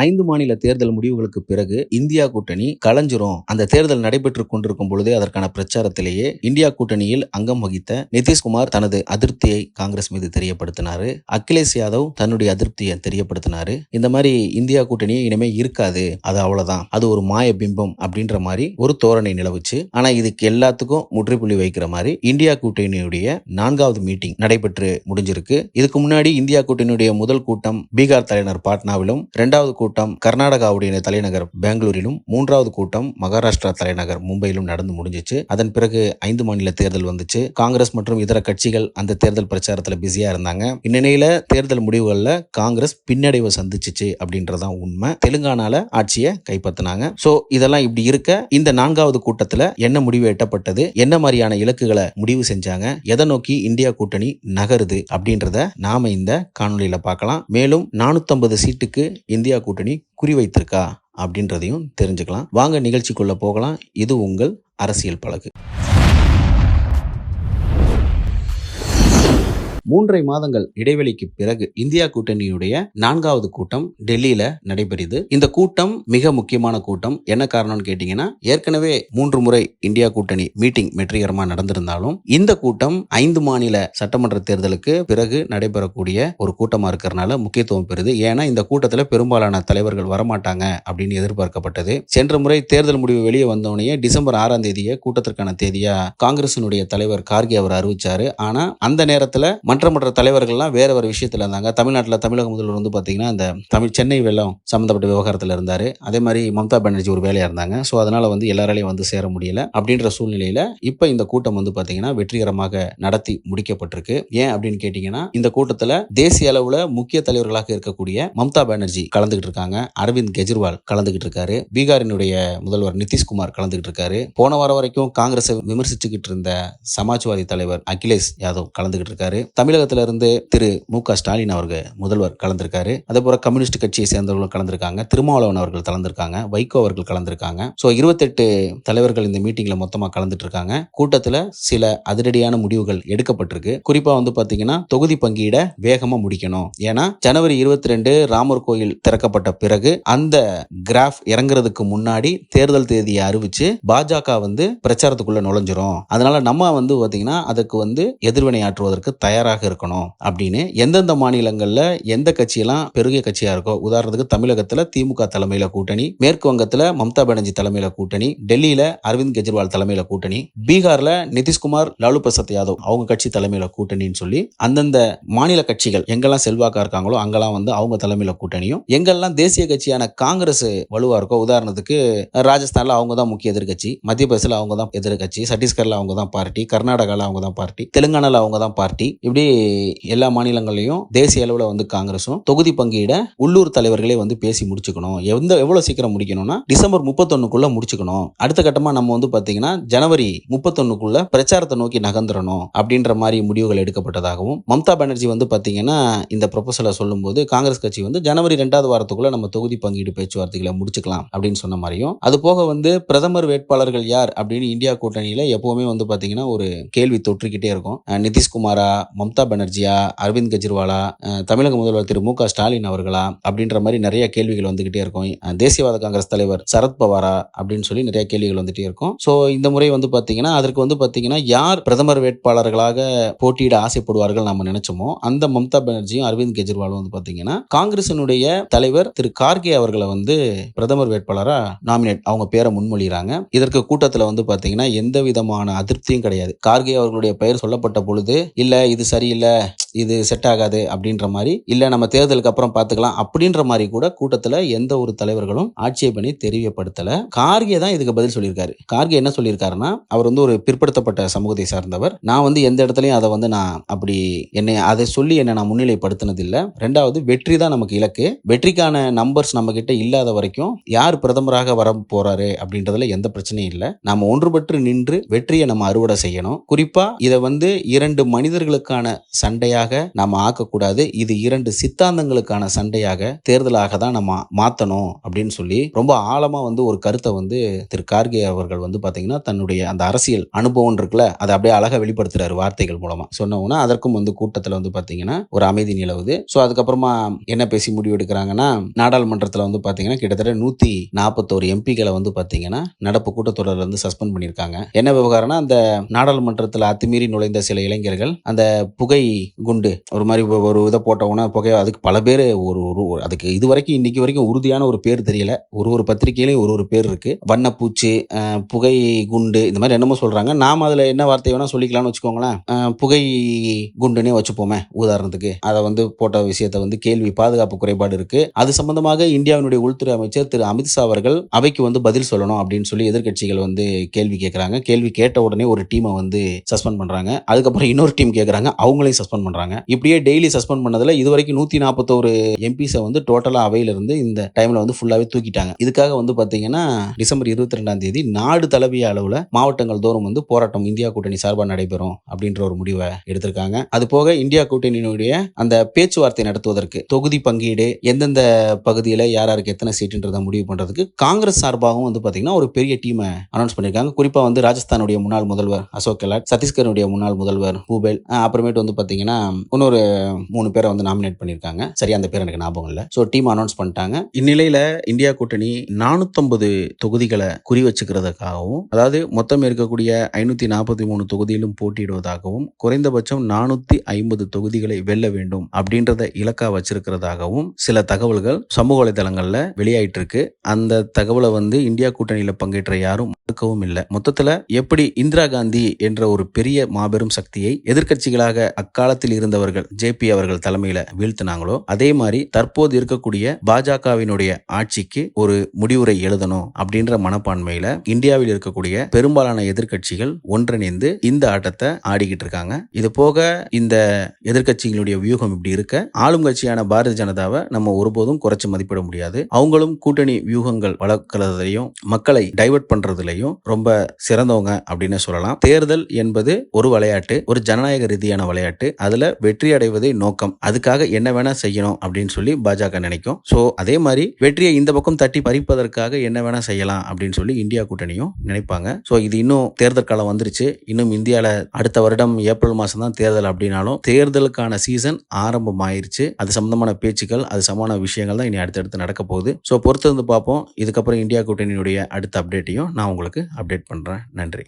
ஐந்து மாநில தேர்தல் முடிவுகளுக்கு பிறகு இந்தியா கூட்டணி கலைஞ்சிரும். அந்த தேர்தல் நடைபெற்று கொண்டிருக்கும் பொழுதே அதற்கான பிரச்சாரத்திலேயே இந்தியா கூட்டணியில் அங்கம் வகித்த நிதிஷ்குமார் தனது அதிருப்தியை காங்கிரஸ் மீது தெரியப்படுத்தினாரு. அகிலேஷ் யாதவ் தன்னுடைய அதிருப்தியை தெரியப்படுத்தினாரு. இந்த மாதிரி இந்தியா கூட்டணி இனிமே இருக்காது. அது அவ்வளவுதான். அது ஒரு மாய பிம்பம் அப்படின்ற மாதிரி ஒரு தோரணை நிலவுச்சு. ஆனா இதுக்கு எல்லாத்துக்கும் முற்றுப்புள்ளி வைக்கிற மாதிரி இந்தியா கூட்டணியுடைய நான்காவது மீட்டிங் நடைபெற்று முடிஞ்சிருக்கு. இதுக்கு முன்னாடி இந்தியா கூட்டணியுடைய முதல் கூட்டம் பீகார் தலைநகர் பாட்னாவிலும் இரண்டாவது கூட்டம் கூட்டம் கர்நாடகாவுடைய தலைநகர் பெங்களூரிலும் மூன்றாவது கூட்டம் மகாராஷ்டிரா தலைநகர் மும்பையிலும் நடந்து முடிஞ்சிச்சு. அதன் பிறகு ஐந்து மாநில தேர்தல் வந்துச்சு. காங்கிரஸ் மற்றும் இதர கட்சிகள் அந்த தேர்தல் பிரச்சாரத்தில் பிஸியா இருந்தாங்க. இந்நிலையில தேர்தல் முடிவுகள்ல காங்கிரஸ் பின்னடைவை சந்திச்சிச்சு அப்படின்றதான் உண்மை. தெலுங்கானால ஆட்சியை கைப்பற்றினாங்க சோ இதெல்லாம் இப்படி இருக்க இந்த நான்காவது கூட்டத்துல என்ன முடிவு எட்டப்பட்டது? என்ன மாதிரியான இலக்குகளை முடிவு செஞ்சாங்க? எதை நோக்கி இந்தியா கூட்டணி நகருது அப்படின்றத நாம இந்த காணொலியில பார்க்கலாம். மேலும் நானூத்தி சீட்டுக்கு இந்தியா கூட்டணி குறிவைத்திருக்கா அப்படின்றதையும் தெரிஞ்சுக்கலாம். வாங்க நிகழ்ச்சிக்குள்ள போகலாம். இது உங்கள் அரசியல் பழகு. மூன்றரை மாதங்கள் இடைவெளிக்கு பிறகு இந்தியா கூட்டணியுடைய நான்காவது கூட்டம் டெல்லியில நடைபெறுது. இந்த கூட்டம் மிக முக்கியமான கூட்டம். என்ன காரணம்னு கேட்டீங்கன்னா ஏற்கனவே மூன்று முறை இந்தியா கூட்டணி மீட்டிங் வெற்றிகரமா நடந்திருந்தாலும் இந்த கூட்டம் ஐந்து மாநில சட்டமன்ற தேர்தலுக்கு பிறகு நடைபெறக்கூடிய ஒரு கூட்டமா இருக்கிறனால முக்கியத்துவம் பெறுது. ஏன்னா இந்த கூட்டத்தில் பெரும்பாலான தலைவர்கள் வரமாட்டாங்க அப்படின்னு எதிர்பார்க்கப்பட்டது. சென்ற முறை தேர்தல் முடிவு வெளியே வந்தோடனே டிசம்பர் ஆறாம் தேதியை கூட்டத்திற்கான தேதியா காங்கிரசினுடைய தலைவர் கார்கே அவர் அறிவிச்சாரு. ஆனா அந்த நேரத்தில் மற்ற மற்ற தலைவர்கள்லாம் வேற ஒரு விஷயத்தில் இருந்தாங்க. தமிழ்நாட்டில் தமிழக முதல்வர் வந்து பார்த்திங்கன்னா அந்த தமிழ் சென்னை வெள்ளம் சம்மந்தப்பட்ட விவகாரத்தில் இருந்தார். அதே மாதிரி மம்தா பானர்ஜி ஒரு வேலையாக இருந்தாங்க. ஸோ அதனால் வந்து எல்லாராலையும் வந்து சேர முடியல. அப்படின்ற சூழ்நிலையில் இப்போ இந்த கூட்டம் வந்து பார்த்தீங்கன்னா வெற்றிகரமாக நடத்தி முடிக்கப்பட்டிருக்கு. ஏன் அப்படின்னு கேட்டிங்கன்னா இந்த கூட்டத்தில் தேசிய அளவில் முக்கிய தலைவர்களாக இருக்கக்கூடிய மம்தா பானர்ஜி கலந்துகிட்டு இருக்காங்க. அரவிந்த் கெஜ்ரிவால் கலந்துகிட்டு இருக்காரு. பீகாரினுடைய முதல்வர் நிதிஷ்குமார் கலந்துகிட்டு இருக்காரு. போன வாரம் வரைக்கும் காங்கிரஸை விமர்சிச்சுக்கிட்டு இருந்த சமாஜ்வாதி தலைவர் அகிலேஷ் யாதவ் கலந்துகிட்டு இருக்காரு. தமிழகத்துல இருந்து திரு மு க ஸ்டாலின் அவர்கள் முதல்வர் கலந்திருக்காரு. அதே போல கம்யூனிஸ்ட் கட்சியை சேர்ந்தவர்களும் கலந்திருக்காங்க. திருமாவளவன் அவர்கள் கலந்திருக்காங்க. வைகோ அவர்கள் கலந்திருக்காங்க. ஸோ இருபத்தெட்டு தலைவர்கள் இந்த மீட்டிங்ல மொத்தமா கலந்துட்டு இருக்காங்க கூட்டத்தில் சில அதிரடியான முடிவுகள் எடுக்கப்பட்டிருக்கு. குறிப்பா வந்து பாத்தீங்கன்னா தொகுதி பங்கீட வேகமா முடிக்கணும். ஏன்னா ஜனவரி இருபத்தி ரெண்டு ராமர் கோயில் திறக்கப்பட்ட பிறகு அந்த கிராஃப் இறங்குறதுக்கு முன்னாடி தேர்தல் தேதியை அறிவிச்சு பாஜக வந்து பிரச்சாரத்துக்குள்ள நுழைஞ்சிரும். அதனால நம்ம வந்து பாத்தீங்கன்னா அதுக்கு வந்து எதிர்வினை ஆற்றுவதற்கு தயாராக இருக்கணும் அப்படின்னு எந்தெந்த மாநிலங்களில் எந்த கட்சியெல்லாம் பெருகிய கட்சியாக இருக்கோ உதாரணத்துக்கு தமிழகத்தில் திமுக தலைமையில் கூட்டணி மேற்கு வங்கத்தில் மம்தா பானர்ஜி தலைமையில் கூட்டணி டெல்லியில் அரவிந்த் கெஜ்ரிவால் தலைமையில் கூட்டணி பீகார்ல நிதிஷ்குமார் லாலு பிரசாத் யாதவ் அவங்க கட்சி தலைமையில் கூட்டணின்னு சொல்லி அந்தந்த மாநில கட்சிகள் எங்கெல்லாம் செல்வாக்கா இருக்காங்களோ அங்கெல்லாம் வந்து அவங்க தலைமையில் கூட்டணியும் எங்கெல்லாம் தேசிய கட்சியான காங்கிரஸ் வலுவாக இருக்கோ உதாரணத்துக்கு ராஜஸ்தானில் அவங்க தான் முக்கிய எதிர்க்கட்சி மத்திய பிரதேசல அவங்க தான் எதிர்கட்சி சத்தீஸ்கரில் அவங்க தான் பார்ட்டி கர்நாடகாவில் அவங்க தான் பார்ட்டி தெலுங்கானால அவங்க தான் பார்ட்டி இப்படி எல்லா மாநிலங்களையும் தேசிய அளவில் வந்து காங்கிரஸும் தொகுதி பங்கீட உள்ளூர் தலைவர்களே வந்து பேசி முடிச்சுக்கணும். எந்த எவ்வளவு சீக்கிரம் முடிக்கணும்னா டிசம்பர் முப்பத்தொன்னுக்குள்ள முடிச்சுக்கணும். அடுத்த கட்டமா நம்ம வந்து பாத்தீங்கன்னா ஜனவரி முப்பத்தொன்னுக்குள்ள பிரச்சாரத்தை நோக்கி நகர்ந்துடணும் அப்படின்ற மாதிரி முடிவுகள் எடுக்கப்பட்டதாகவும் மம்தா பானர்ஜி வந்து பாத்தீங்கன்னா இந்த ப்ரொபோசலை சொல்லும்போது காங்கிரஸ் கட்சி வந்து ஜனவரி ரெண்டாவது வாரத்துக்குள்ள நம்ம தொகுதி பங்கீடு பேச்சுவார்த்தைகளை முடிச்சுக்கலாம் அப்படின்னு சொன்ன மாதிரியும் அது போக வந்து பிரதமர் வேட்பாளர்கள் யார் அப்படின்னு இந்தியா கூட்டணியில எப்பவுமே வந்து பாத்தீங்கன்னா ஒரு கேள்வி தொற்றுக்கிட்டே இருக்கும். நிதிஷ்குமாரா மம்தா பானர்ஜியா அரவிந்த் கெஜ்ரிவாலா தமிழக முதல்வர் திரு மு க ஸ்டாலின் அவர்களா அப்படின்ற மாதிரி நிறைய கேள்விகள் வந்துகிட்டே இருக்கும். தேசியவாத காங்கிரஸ் தலைவர் சரத்பவாரா அப்படின்னு சொல்லி நிறைய கேள்விகள் வந்துட்டே இருக்கும். ஸோ இந்த முறை வந்து பார்த்தீங்கன்னா அதற்கு வந்து பார்த்தீங்கன்னா யார் பிரதமர் வேட்பாளர்களாக போட்டியிட ஆசைப்படுவார்கள் நம்ம நினைச்சோமோ அந்த மம்தா பானர்ஜியும் அரவிந்த் கெஜ்ரிவாலும் வந்து பார்த்தீங்கன்னா காங்கிரசினுடைய தலைவர் திரு கார்கே அவர்களை வந்து பிரதமர் வேட்பாளராக நாமினேட் அவங்க பேரை முன்மொழிகிறாங்க. இதற்கு கூட்டத்தில் வந்து பார்த்தீங்கன்னா எந்த விதமான அதிருப்தியும் கிடையாது. கார்கே அவர்களுடைய பெயர் சொல்லப்பட்ட பொழுது இல்லை இது சரியில்லை. இது செட் ஆகாது அப்படின்ற மாதிரி இல்ல நம்ம தேர்தலுக்கு அப்புறம் பார்த்துக்கலாம் அப்படின்ற மாதிரி கூட கூட்டத்தில் எந்த ஒரு தலைவர்களும் ஆட்சேபனை தெரியப்படுத்தல கார்கே தான் இதுக்கு பதில் சொல்லியிருக்காரு. கார்கே என்ன சொல்லியிருக்காருன்னா அவர் வந்து ஒரு பிற்படுத்தப்பட்ட சமூகத்தை சார்ந்தவர். நான் வந்து எந்த இடத்துலையும் அதை வந்து நான் அப்படி என்னை அதை சொல்லி என்னை நான் முன்னிலைப்படுத்தினது இல்லை ரெண்டாவது வெற்றி தான் நமக்கு இலக்கு. வெற்றிக்கான நம்பர்ஸ் நம்ம கிட்ட இல்லாத வரைக்கும் யார் பிரதமராக வர போறாரு அப்படின்றதுல எந்த பிரச்சனையும் இல்லை. நாம ஒன்றுபட்டு நின்று வெற்றியை நம்ம அறுவடை செய்யணும். குறிப்பா இதை வந்து இரண்டு மனிதர்களுக்கான சண்டையாக சண்டையாக நாம ஆக்கக்கூடாது. இது இரண்டு சித்தாந்தங்களுக்கான சண்டையாக தேர்தலாக தான் நம்ம மாத்தணும் அப்படின்னு சொல்லி ரொம்ப ஆழமா வந்து ஒரு கருத்தை வந்து திரு கார்கே அவர்கள் வந்து பாத்தீங்கன்னா தன்னுடைய அந்த அரசியல் அனுபவம் இருக்குல்ல அதை அப்படியே அழகா வெளிப்படுத்துறாரு வார்த்தைகள் மூலமா. சொன்னோம்னா அதற்கும் வந்து கூட்டத்துல வந்து பாத்தீங்கன்னா ஒரு அமைதி நிலவுது. ஸோ அதுக்கப்புறமா என்ன பேசி முடிவு எடுக்கிறாங்கன்னா நாடாளுமன்றத்தில் வந்து பார்த்தீங்கன்னா கிட்டத்தட்ட நூற்றி நாற்பத்தோரு எம்பிக்களை வந்து பார்த்தீங்கன்னா நடப்பு கூட்டத்தொடரில் வந்து சஸ்பெண்ட் பண்ணியிருக்காங்க. என்ன விவகாரம்னா அந்த நாடாளுமன்றத்தில் அத்துமீறி நுழைந்த சில இளைஞர்கள் அந்த புகை குண்டு ஒரு மாதிரி ஒரு இதை போட்டவுடனே புகை அதுக்கு பல பேர் ஒரு ஒரு அதுக்கு இது வரைக்கும் இன்னைக்கு வரைக்கும் உறுதியான ஒரு பேர் தெரியல. ஒரு ஒரு பத்திரிகையிலையும் ஒரு ஒரு பேர் இருக்கு. வண்ணப்பூச்சி புகை குண்டு இந்த மாதிரி என்னமோ சொல்றாங்க. நாம அதுல என்ன வார்த்தை வேணா சொல்லிக்கலாம்னு வச்சுக்கோங்களேன். புகை குண்டுனே வச்சுப்போமே உதாரணத்துக்கு. அதை வந்து போட்ட விஷயத்தை வந்து கேள்வி பாதுகாப்பு குறைபாடு இருக்கு. அது சம்பந்தமாக இந்தியாவினுடைய உள்துறை அமைச்சர் திரு. அமித்ஷா அவர்கள் அவைக்கு வந்து பதில் சொல்லணும் அப்படின்னு சொல்லி எதிர்க்கட்சிகள் வந்து கேள்வி கேட்கறாங்க கேள்வி கேட்ட உடனே ஒரு டீமை வந்து சஸ்பெண்ட் பண்றாங்க. அதுக்கப்புறம் இன்னொரு டீம் கேட்கறாங்க அவங்களையும் சஸ்பெண்ட் பண்றாங்க. இப்படியே டெய்லி சஸ்பெண்ட் பண்ணதில் இது வரைக்கும் நூத்தி நாற்பத்தோரு எம்பிஸை வந்து டோட்டலாக அவையிலிருந்து இந்த டைமில் வந்து ஃபுல்லாவே தூக்கிட்டாங்க. இதுக்காக வந்து பார்த்தீங்கன்னா டிசம்பர் இருபத்தி ரெண்டாம் தேதி நாடு தழுவிய அளவில் மாவட்டங்கள் தோறும் வந்து போராட்டம் இந்தியா கூட்டணி சார்பாக நடைபெறும் அப்படின்ற ஒரு முடிவை எடுத்திருக்காங்க. அது போக இந்தியா கூட்டணியினுடைய அந்த பேச்சுவார்த்தை நடத்துவதற்கு தொகுதி பங்கீடு எந்தெந்த பகுதியில் யார் யாருக்கு எத்தனை சீட்டுன்றதை முடிவு பண்ணுறதுக்கு காங்கிரஸ் சார்பாகவும் வந்து பார்த்தீங்கன்னா ஒரு பெரிய டீமை அனௌன்ஸ் பண்ணியிருக்காங்க குறிப்பாக வந்து ராஜஸ்தானுடைய முன்னாள் முதல்வர் அசோக் கெலாட் சத்தீஸ்கருடைய முன்னாள் முதல்வர் பூபேல் அப்புறமேட்டு வந்து பார்த்தீங்கன்னா இன்னொரு மூணு பேரை வந்து நாமினேட் பண்ணியிருக்காங்க. சரியா அந்த பேர் எனக்கு ஞாபகம் இல்லை. ஸோ டீம் அனௌன்ஸ் பண்ணிட்டாங்க. இந்நிலையில் இந்தியா கூட்டணி நானூற்றம்பது தொகுதிகளை குறி வச்சுக்கிறதுக்காகவும் அதாவது மொத்தம் இருக்கக்கூடிய ஐநூத்தி நாற்பத்தி மூணு தொகுதியிலும் போட்டியிடுவதாகவும் குறைந்தபட்சம் நானூத்தி ஐம்பது தொகுதிகளை வெல்ல வேண்டும் அப்படின்றத இலக்கா வச்சிருக்கிறதாகவும் சில தகவல்கள் சமூக வலைதளங்களில் வெளியாயிட்டு இருக்கு அந்த தகவலை வந்து இந்தியா கூட்டணியில் பங்கேற்ற யாரும் மறுக்கவும் இல்லை. மொத்தத்தில் எப்படி இந்திரா காந்தி என்ற ஒரு பெரிய மாபெரும் சக்தியை எதிர்க்கட்சிகளாக அக்காலத்தில் இருந்தவர்கள் ஜேபி அவர்கள் தலைமையில வீழ்த்தினாங்களோ அதே மாதிரி தற்போது இருக்கக்கூடிய பாஜகவினுடைய ஆட்சிக்கு ஒரு முடிவுரை எழுதணும் அப்படின்ற மனப்பான்மையில இந்தியாவில் இருக்கக்கூடிய பெரும்பாலான எதிர்க்கட்சிகள் ஒன்றிணைந்து இந்த ஆட்டத்தை ஆடிக்கிட்டு இருக்காங்க. இது போக இந்த எதிர்க்கட்சிகளுடைய வியூகம் இப்படி இருக்க ஆளும் கட்சியான பாரதிய ஜனதாவை நம்ம ஒருபோதும் குறைச்சு மதிப்பிட முடியாது. அவங்களும் கூட்டணி வியூகங்கள் வளர்க்கறதுலையும் மக்களை டைவர்ட் பண்றதுலையும் ரொம்ப சிறந்தவங்க அப்படின்னு சொல்லலாம். தேர்தல் என்பது ஒரு விளையாட்டு ஒரு ஜனநாயக ரீதியான விளையாட்டு. அதுல வெற்றி அடைவதே நோக்கம். அதுக்காக என்ன வேணா செய்யணும் அப்படின்னு சொல்லி பாஜக நினைக்கும். சோ அதே மாதிரி வெற்றியை இந்த பக்கம் தட்டி பறிப்பதற்காக என்ன வேணா செய்யலாம் அப்படின்னு சொல்லி இந்தியா கூட்டணியும் நினைப்பாங்க. சோ இது இன்னும் தேர்தல் காலம் வந்துருச்சு. இன்னும் இந்தியால அடுத்த வருடம் ஏப்ரல் மாசம் தான் தேர்தல் அப்படின்னாலும் தேர்தலுக்கான சீசன் ஆரம்பம் ஆயிருச்சு அது சம்பந்தமான பேச்சுக்கள் அது சம்பந்தமான விஷயங்கள் தான் இனி அடுத்தடுத்து நடக்க போகுது. ஸோ பொறுத்து வந்து பார்ப்போம். இதுக்கப்புறம் இந்தியா கூட்டணியுடைய அடுத்த அப்டேட்டையும் நான் உங்களுக்கு அப்டேட் பண்றேன். நன்றி.